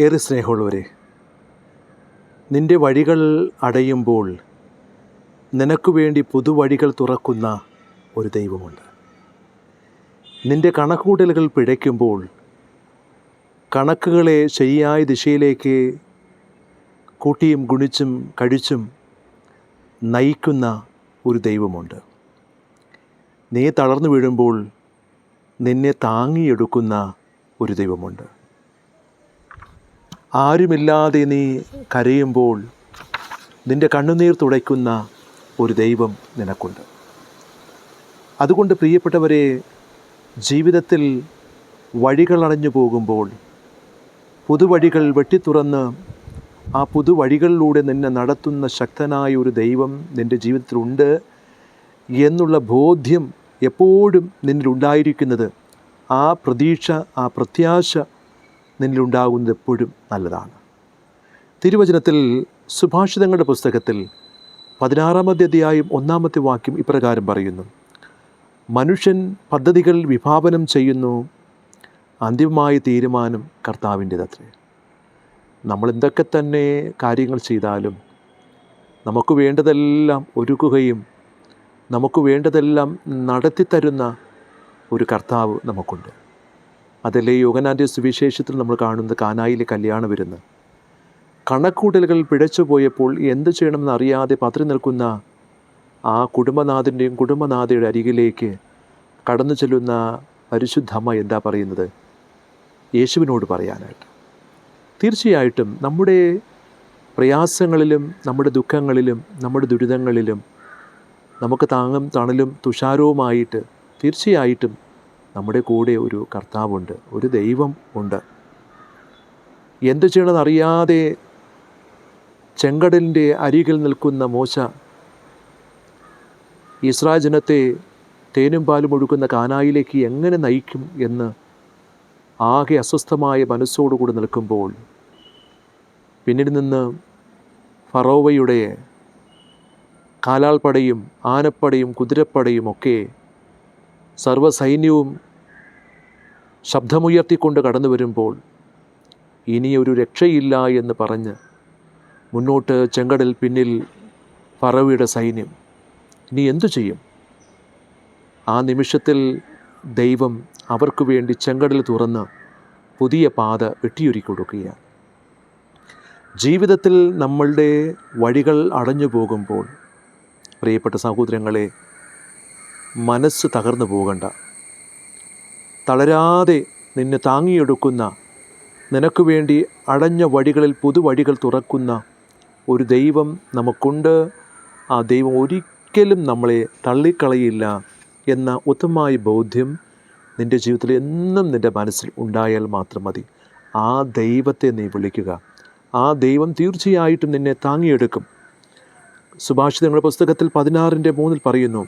ഏറെ സ്നേഹമുള്ളവരെ നിന്റെ വഴികൾ അടയുമ്പോൾ നിനക്ക് വേണ്ടി പുതുവഴികൾ തുറക്കുന്ന ഒരു ദൈവമുണ്ട്. നിന്റെ കണക്കുകൂട്ടലുകൾ പിഴയ്ക്കുമ്പോൾ കണക്കുകളെ ശരിയായ ദിശയിലേക്ക് കൂട്ടിയും ഗുണിച്ചും കഴിച്ചും നയിക്കുന്ന ഒരു ദൈവമുണ്ട്. നീ തളർന്നു വീഴുമ്പോൾ നിന്നെ താങ്ങിയെടുക്കുന്ന ഒരു ദൈവമുണ്ട്. ആരുമില്ലാതെ നീ കരയുമ്പോൾ നിന്റെ കണ്ണുനീർ തുടയ്ക്കുന്ന ഒരു ദൈവം നിനക്കുണ്ട്. അതുകൊണ്ട് പ്രിയപ്പെട്ടവരെ ജീവിതത്തിൽ വഴികൾ അടഞ്ഞു പോകുമ്പോൾ പുതുവഴികൾ വെട്ടിത്തുറന്ന് ആ പുതുവഴികളിലൂടെ നിന്നെ നടത്തുന്ന ശക്തനായ ഒരു ദൈവം നിന്റെ ജീവിതത്തിലുണ്ട് എന്നുള്ള ബോധ്യം എപ്പോഴും നിന്നിലുണ്ടായിരിക്കുന്നത് ആ പ്രതീക്ഷ ആ പ്രത്യാശ നിന്നിലുണ്ടാകുന്നത് എപ്പോഴും നല്ലതാണ്. തിരുവചനത്തിൽ സുഭാഷിതങ്ങളുടെ പുസ്തകത്തിൽ പതിനാറാമത്തെ അധ്യായം ഒന്നാമത്തെ വാക്യം ഇപ്രകാരം പറയുന്നു. മനുഷ്യൻ പദ്ധതികൾ വിഭാവനം ചെയ്യുന്നു. അന്തിമമായ തീരുമാനം കർത്താവിന്റേതത്രേ. നമ്മൾ എന്തൊക്കെ തന്നെ കാര്യങ്ങൾ ചെയ്താലും നമുക്ക് വേണ്ടതെല്ലാം ഒരുക്കുകയും നമുക്ക് വേണ്ടതെല്ലാം നടത്തിത്തരുന്ന ഒരു കർത്താവ് നമുക്കുണ്ട്. അതല്ലേ യോഗനാന്റെ സുവിശേഷത്തിൽ നമ്മൾ കാണുന്നത് കാനായിലെ കല്യാണ വിരുന്ന്. കണക്കൂട്ടലുകൾ പിഴച്ചു പോയപ്പോൾ എന്ത് ചെയ്യണമെന്ന് അറിയാതെ പത്രി നിൽക്കുന്ന ആ കുടുംബനാഥന്റെയും കുടുംബനാഥയുടെ അരികിലേക്ക് കടന്നു ചെല്ലുന്ന പരിശുദ്ധമ്മ എന്താ പറയുന്നത്? യേശുവിനോട് പറയാനായിട്ട്. തീർച്ചയായിട്ടും നമ്മുടെ പ്രയാസങ്ങളിലും നമ്മുടെ ദുഃഖങ്ങളിലും നമ്മുടെ ദുരിതങ്ങളിലും നമുക്ക് താങ്ങും തണലും തുഷാരവുമായിട്ട് തീർച്ചയായിട്ടും നമ്മുടെ കൂടെ ഒരു കർത്താവുണ്ട് ഒരു ദൈവം ഉണ്ട്. എന്ത് ചെയ്യണമെന്നറിയാതെ ചെങ്കടലിന്റെ അരികിൽ നിൽക്കുന്ന മോശ ഇസ്രായേൽ തേനും പാലും ഒഴുക്കുന്ന കാനായിലേക്ക് എങ്ങനെ നയിക്കും എന്ന് ആകെ അസ്വസ്ഥമായ മനസ്സോടുകൂടി നിൽക്കുമ്പോൾ പിന്നീട് നിന്ന് ഫറോവയുടെ കാലാൾപ്പടയും ആനപ്പടയും കുതിരപ്പടയും ഒക്കെ സർവസൈന്യവും ശബ്ദമുയർത്തിക്കൊണ്ട് കടന്നു വരുമ്പോൾ ഇനിയൊരു രക്ഷയില്ല എന്ന് പറഞ്ഞ് മുന്നോട്ട് ചെങ്കടൽ പിന്നിൽ പറവയുടെ സൈന്യം ഇനി എന്തു ചെയ്യും? ആ നിമിഷത്തിൽ ദൈവം അവർക്ക് വേണ്ടി ചെങ്കടൽ തുറന്ന് പുതിയ പാത വെട്ടിയൊരുക്കി കൊടുക്കുകയാണ് ജീവിതത്തിൽ നമ്മളുടെ വഴികൾ അടഞ്ഞു പോകുമ്പോൾ പ്രിയപ്പെട്ട സഹോദരങ്ങളെ മനസ്സ് തകർന്നു പോകണ്ട. തളരാതെ നിന്നെ താങ്ങിയെടുക്കുന്ന നിനക്ക് വേണ്ടി അടഞ്ഞ വഴികളിൽ പുതുവഴികൾ തുറക്കുന്ന ഒരു ദൈവം നമുക്കുണ്ട്. ആ ദൈവം ഒരിക്കലും നമ്മളെ തള്ളിക്കളയില്ല എന്ന ഉത്തമമായ ബോധ്യം നിന്റെ ജീവിതത്തിൽ എന്നും നിന്റെ മനസ്സിൽ ഉണ്ടായാൽ മാത്രം മതി. ആ ദൈവത്തെ നീ വിളിക്കുക. ആ ദൈവം തീർച്ചയായിട്ടും നിന്നെ താങ്ങിയെടുക്കും. സുഭാഷിതങ്ങളുടെ പുസ്തകത്തിൽ പതിനാറിന്റെ മൂന്നിൽ പറയുന്നു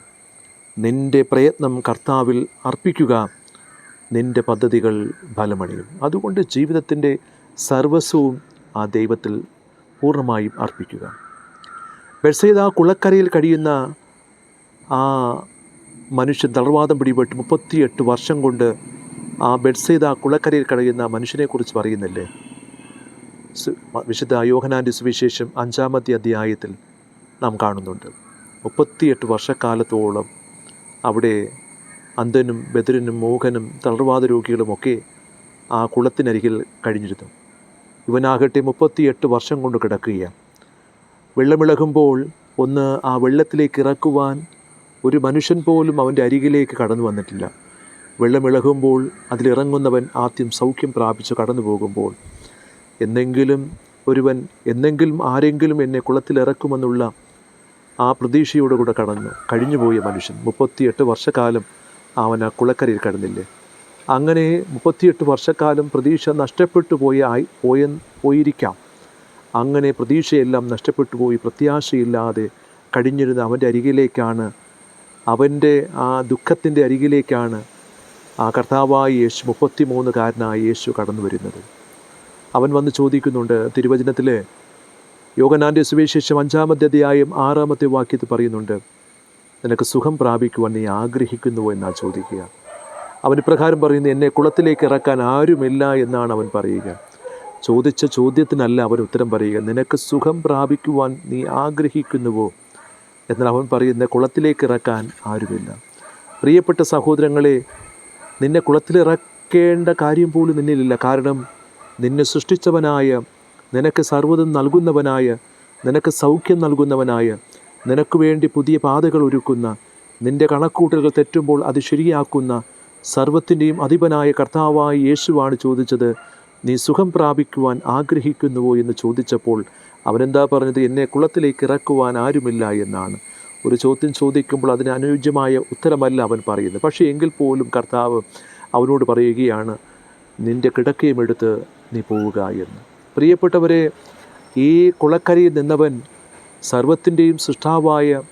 നിന്റെ പ്രയത്നം കർത്താവിൽ അർപ്പിക്കുക നിന്റെ പദ്ധതികൾ ഫലമണിയും. അതുകൊണ്ട് ജീവിതത്തിന്റെ സർവസ്വവും ആ ദൈവത്തിൽ പൂർണമായും അർപ്പിക്കുക. ബെർസൈദ കുളക്കരയിൽ കഴിയുന്ന ആ മനുഷ്യൻ തളർവാദം പിടിപെട്ട് മുപ്പത്തിയെട്ട് വർഷം കൊണ്ട് ആ ബെഡ്സൈദ കുളക്കരയിൽ കഴിയുന്ന മനുഷ്യനെക്കുറിച്ച് പറയുന്നില്ലേ? വിശുദ്ധ യോഹനാന്റെ സുവിശേഷം അഞ്ചാമത്തെ അധ്യായത്തിൽ നാം കാണുന്നുണ്ട്. മുപ്പത്തിയെട്ട് വർഷക്കാലത്തോളം അവിടെ അന്ധനും ബദിരനും മോഹനും തളർവാദ രോഗികളുമൊക്കെ ആ കുളത്തിനരികിൽ കഴിഞ്ഞിരുന്നു. ഇവനാകട്ടെ മുപ്പത്തിയെട്ട് വർഷം കൊണ്ട് കിടക്കുകയാണ്. വെള്ളമിളകുമ്പോൾ ഒന്ന് ആ വെള്ളത്തിലേക്ക് ഇറക്കുവാൻ ഒരു മനുഷ്യൻ പോലും അവന്റെ അരികിലേക്ക് കടന്നു വന്നിട്ടില്ല. വെള്ളമിളകുമ്പോൾ അതിലിറങ്ങുന്നവൻ ആദ്യം സൗഖ്യം പ്രാപിച്ച് കടന്നു പോകുമ്പോൾ എന്തെങ്കിലും ഒരുവൻ എന്നെങ്കിലും ആരെങ്കിലും എന്നെ കുളത്തിലിറക്കുമെന്നുള്ള ആ പ്രതീക്ഷയോടുകൂടെ കടന്നു. കഴിഞ്ഞുപോയ മനുഷ്യൻ മുപ്പത്തിയെട്ട് വർഷക്കാലം അവൻ ആ കുളക്കരയിൽ കടന്നില്ലേ? അങ്ങനെ മുപ്പത്തിയെട്ട് വർഷക്കാലം പ്രതീക്ഷ നഷ്ടപ്പെട്ടു പോയി പോയ പോയിരിക്കാം. അങ്ങനെ പ്രതീക്ഷയെല്ലാം നഷ്ടപ്പെട്ടു പോയി. പ്രത്യാശയില്ലാതെ കഴിഞ്ഞിരുന്ന അവന്റെ അരികിലേക്കാണ് അവന്റെ ആ ദുഃഖത്തിന്റെ അരികിലേക്കാണ് ആ കർത്താവായി യേശു മുപ്പത്തിമൂന്നുകാരനായ യേശു കടന്നു വരുന്നത്. അവൻ വന്ന് ചോദിക്കുന്നുണ്ട് തിരുവചനത്തിലെ യോഗനാന്റെ സുവിശേഷം അഞ്ചാമത്തെ അധ്യായം ആറാമത്തെ വാക്യത്തിൽ പറയുന്നുണ്ട് നിനക്ക് സുഖം പ്രാപിക്കുവാൻ നീ ആഗ്രഹിക്കുന്നുവോ എന്നാണ് ചോദിക്കുക. അവൻ ഇപ്രകാരം പറയുന്നു എന്നെ കുളത്തിലേക്ക് ഇറക്കാൻ ആരുമില്ല എന്നാണ് അവൻ പറയുക. ചോദിച്ച ചോദ്യത്തിനല്ല അവൻ ഉത്തരം പറയുക. നിനക്ക് സുഖം പ്രാപിക്കുവാൻ നീ ആഗ്രഹിക്കുന്നുവോ? എന്നാൽ അവൻ പറയുന്ന കുളത്തിലേക്ക് ഇറക്കാൻ ആരുമില്ല. പ്രിയപ്പെട്ട സഹോദരങ്ങളെ നിന്നെ കുളത്തിലിറക്കേണ്ട കാര്യം പോലും നിന്നിലില്ല. കാരണം നിന്നെ സൃഷ്ടിച്ചവനായ നിനക്ക് സർവതും നൽകുന്നവനായ നിനക്ക് സൗഖ്യം നൽകുന്നവനായ നിനക്ക് വേണ്ടി പുതിയ പാതകൾ ഒരുക്കുന്ന നിന്റെ കണക്കൂട്ടലുകൾ തെറ്റുമ്പോൾ അത് ശരിയാക്കുന്ന സർവത്തിന്റെയും അധിപനായ കർത്താവായ യേശുവാണ് ചോദിച്ചത് നീ സുഖം പ്രാപിക്കുവാൻ ആഗ്രഹിക്കുന്നുവോ എന്ന് ചോദിച്ചപ്പോൾ അവനെന്താ പറഞ്ഞത്? എന്നെ കുളത്തിലേക്ക് ഇറക്കുവാൻ ആരുമില്ല എന്നാണ്. ഒരു ചോദ്യം ചോദിക്കുമ്പോൾ അതിന് അനുയോജ്യമായ ഉത്തരമല്ല അവൻ പറയുന്നത്. പക്ഷേ എങ്കിൽ പോലും കർത്താവ് അവനോട് പറയുകയാണ് നിന്റെ കിടക്കയും എടുത്ത് നീ പോവുക എന്ന്. പ്രിയപ്പെട്ടവരെ ഈ കുളക്കരയിൽ നിന്നവൻ സർവത്തിന്റെയും സൃഷ്ടാവായ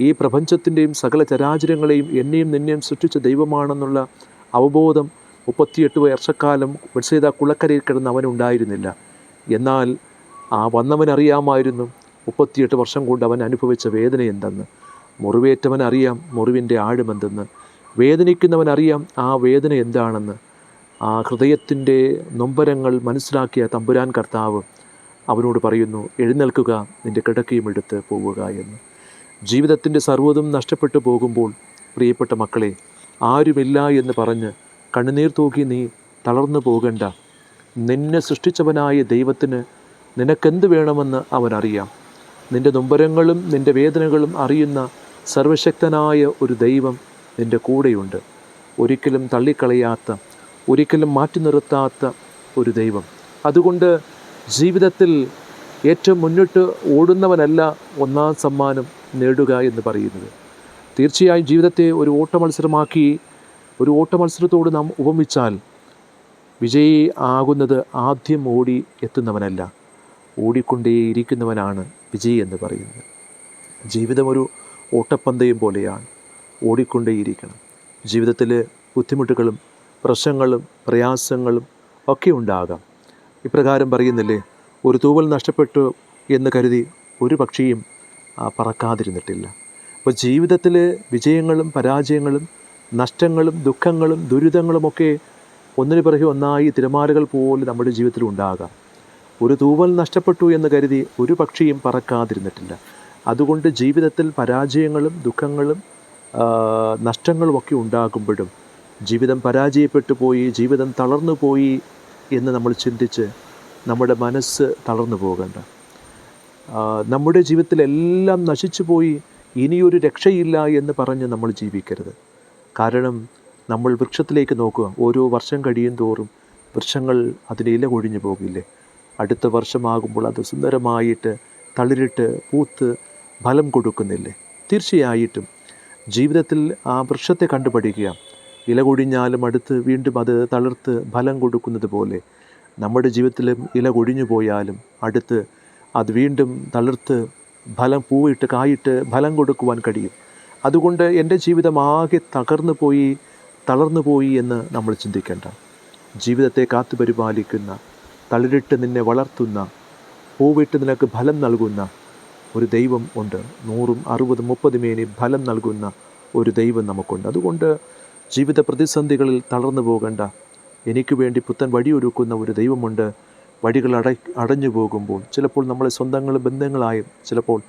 ഈ പ്രപഞ്ചത്തിന്റെയും സകല ചരാചരങ്ങളെയും എന്നെയും നിന്നെയും സൃഷ്ടിച്ച ദൈവമാണെന്നുള്ള അവബോധം മുപ്പത്തിയെട്ട് വർഷക്കാലം ബത്സേത കുളക്കരയിൽ കിടന്ന് അവനുണ്ടായിരുന്നില്ല. എന്നാൽ ആ വന്നവനറിയാമായിരുന്നു മുപ്പത്തിയെട്ട് വർഷം കൊണ്ട് അവൻ അനുഭവിച്ച വേദന എന്തെന്ന്. മുറിവേറ്റവൻ അറിയാം മുറിവിന്റെ ആഴമെന്തെന്ന്. വേദനിക്കുന്നവനറിയാം ആ വേദന എന്താണെന്ന്. ആ ഹൃദയത്തിന്റെ നൊമ്പരങ്ങൾ മനസ്സിലാക്കിയ തമ്പുരാൻ കർത്താവ് അവനോട് പറയുന്നു എഴുന്നേൽക്കുക നിന്റെ കിടക്കയും എടുത്ത് പോവുക എന്ന്. ജീവിതത്തിന്റെ സർവതും നഷ്ടപ്പെട്ടു പോകുമ്പോൾ പ്രിയപ്പെട്ട മക്കളെ ആരുമില്ല എന്ന് പറഞ്ഞ് കണ്ണുനീർ തൂക്കി നീ തളർന്നു പോകണ്ട. നിന്നെ സൃഷ്ടിച്ചവനായ ദൈവത്തിന് നിനക്കെന്ത് വേണമെന്ന് അവനറിയാം. നിന്റെ നൊമ്പരങ്ങളും നിന്റെ വേദനകളും അറിയുന്ന സർവശക്തനായ ഒരു ദൈവം നിന്റെ കൂടെയുണ്ട്. ഒരിക്കലും തള്ളിക്കളയാത്ത ഒരിക്കലും മാറ്റി നിർത്താത്ത ഒരു ദൈവം. അതുകൊണ്ട് ജീവിതത്തിൽ ഏറ്റവും മുന്നിട്ട് ഓടുന്നവനല്ല ഒന്നാം സമ്മാനം നേടുക എന്ന് പറയുന്നത്. തീർച്ചയായും ജീവിതത്തെ ഒരു ഓട്ടമത്സരമാക്കി ഒരു ഓട്ടമത്സരത്തോട് നാം ഉപമിച്ചാൽ വിജയി ആകുന്നത് ആദ്യം ഓടി എത്തുന്നവനല്ല. ഓടിക്കൊണ്ടേയിരിക്കുന്നവനാണ് വിജയി എന്ന് പറയുന്നത്. ജീവിതം ഒരു ഓട്ടപ്പന്തയം പോലെയാണ്. ഓടിക്കൊണ്ടേയിരിക്കണം. ജീവിതത്തിൽ ബുദ്ധിമുട്ടുകളും പ്രശ്നങ്ങളും പ്രയാസങ്ങളും ഒക്കെ ഉണ്ടാകാം. ഇപ്രകാരം പറയുന്നില്ലേ? ഒരു തൂവൽ നഷ്ടപ്പെട്ടു എന്ന് കരുതി ഒരു പക്ഷിയും പറക്കാതിരുന്നിട്ടില്ല. അപ്പോൾ ജീവിതത്തിൽ വിജയങ്ങളും പരാജയങ്ങളും നഷ്ടങ്ങളും ദുഃഖങ്ങളും ദുരിതങ്ങളുമൊക്കെ ഒന്നിനു പിറകെ ഒന്നായി തിരമാലകൾ പോലെ നമ്മുടെ ജീവിതത്തിൽ ഉണ്ടാകാം. ഒരു തൂവൽ നഷ്ടപ്പെട്ടു എന്ന് കരുതി ഒരു പക്ഷിയും പറക്കാതിരുന്നിട്ടില്ല. അതുകൊണ്ട് ജീവിതത്തിൽ പരാജയങ്ങളും ദുഃഖങ്ങളും നഷ്ടങ്ങളുമൊക്കെ ഉണ്ടാകുമ്പോഴും ജീവിതം പരാജയപ്പെട്ടു പോയി ജീവിതം തളർന്നു പോയി എന്ന് നമ്മൾ ചിന്തിച്ച് നമ്മുടെ മനസ്സ് തളർന്നു പോകേണ്ട. നമ്മുടെ ജീവിതത്തിലെല്ലാം നശിച്ചു പോയി ഇനിയൊരു രക്ഷയില്ല എന്ന് പറഞ്ഞ് നമ്മൾ ജീവിക്കരുത്. കാരണം നമ്മൾ വൃക്ഷത്തിലേക്ക് നോക്കുക ഓരോ വർഷം കഴിയും തോറും വൃക്ഷങ്ങൾ അതിന് ഇല കൊഴിഞ്ഞു പോകില്ലേ? അടുത്ത വർഷമാകുമ്പോൾ അത് സുന്ദരമായിട്ട് തളിരിട്ട് പൂത്ത് ഫലം കൊടുക്കുന്നില്ലേ? തീർച്ചയായിട്ടും. ജീവിതത്തിൽ ആ വൃക്ഷത്തെ കണ്ടുപഠിക്കുക. ഇല കൊഴിഞ്ഞാലും അടുത്ത് വീണ്ടും അത് തളിർത്ത് ഫലം കൊടുക്കുന്നത് പോലെ നമ്മുടെ ജീവിതത്തിലും ഇല കൊഴിഞ്ഞു പോയാലും അടുത്ത് അത് വീണ്ടും തളിർത്ത് ഫലം പൂവിട്ട് കായിട്ട് ഫലം കൊടുക്കുവാൻ കഴിയും. അതുകൊണ്ട് എന്റെ ജീവിതം ആകെ തകർന്നു പോയി തളർന്നു പോയി എന്ന് നമ്മൾ ചിന്തിക്കേണ്ട. ജീവിതത്തെ കാത്തു പരിപാലിക്കുന്ന തളിരിട്ട് നിന്നെ വളർത്തുന്ന പൂവിട്ട് നിനക്ക് ഫലം നൽകുന്ന ഒരു ദൈവം ഉണ്ട്. നൂറും അറുപതും മുപ്പതുമേനി ഫലം നൽകുന്ന ഒരു ദൈവം നമുക്കുണ്ട്. അതുകൊണ്ട് ജീവിത പ്രതിസന്ധികളിൽ തളർന്നു പോകണ്ട. എനിക്ക് വേണ്ടി പുത്തൻ വഴിയൊരുക്കുന്ന ഒരു ദൈവമുണ്ട്. വഴികൾ അട അടഞ്ഞു പോകുമ്പോൾ ചിലപ്പോൾ നമ്മളെ സ്വന്തങ്ങളും ബന്ധങ്ങളായും ചിലപ്പോൾ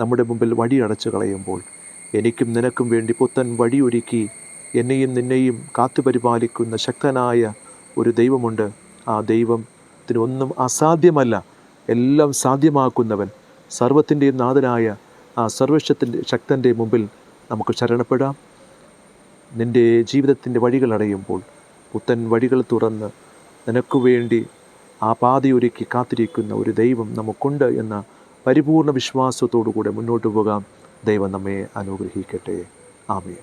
നമ്മുടെ മുമ്പിൽ വഴി അടച്ചു കളയുമ്പോൾ എനിക്കും നിനക്കും വേണ്ടി പുത്തൻ വഴിയൊരുക്കി എന്നെയും നിന്നെയും കാത്തുപരിപാലിക്കുന്ന ശക്തനായ ഒരു ദൈവമുണ്ട്. ആ ദൈവത്തിന് ഒന്നും അസാധ്യമല്ല. എല്ലാം സാധ്യമാക്കുന്നവൻ സർവത്തിന്റെയും നാഥനായ ആ സർവശത്തിന്റെ ശക്തന്റെ മുമ്പിൽ നമുക്ക് ശരണപ്പെടാം. നിന്റെ ജീവിതത്തിന്റെ വഴികൾ അടയുമ്പോൾ പുത്തൻ വഴികൾ തുറന്ന് നിനക്കു വേണ്ടി ആ പാതയൊരുക്കി കാത്തിരിക്കുന്ന ഒരു ദൈവം നമുക്കുണ്ട് എന്ന പരിപൂർണ വിശ്വാസത്തോടു കൂടെ മുന്നോട്ട് പോകാം. ദൈവം നമ്മെ അനുഗ്രഹിക്കട്ടെ. ആമേ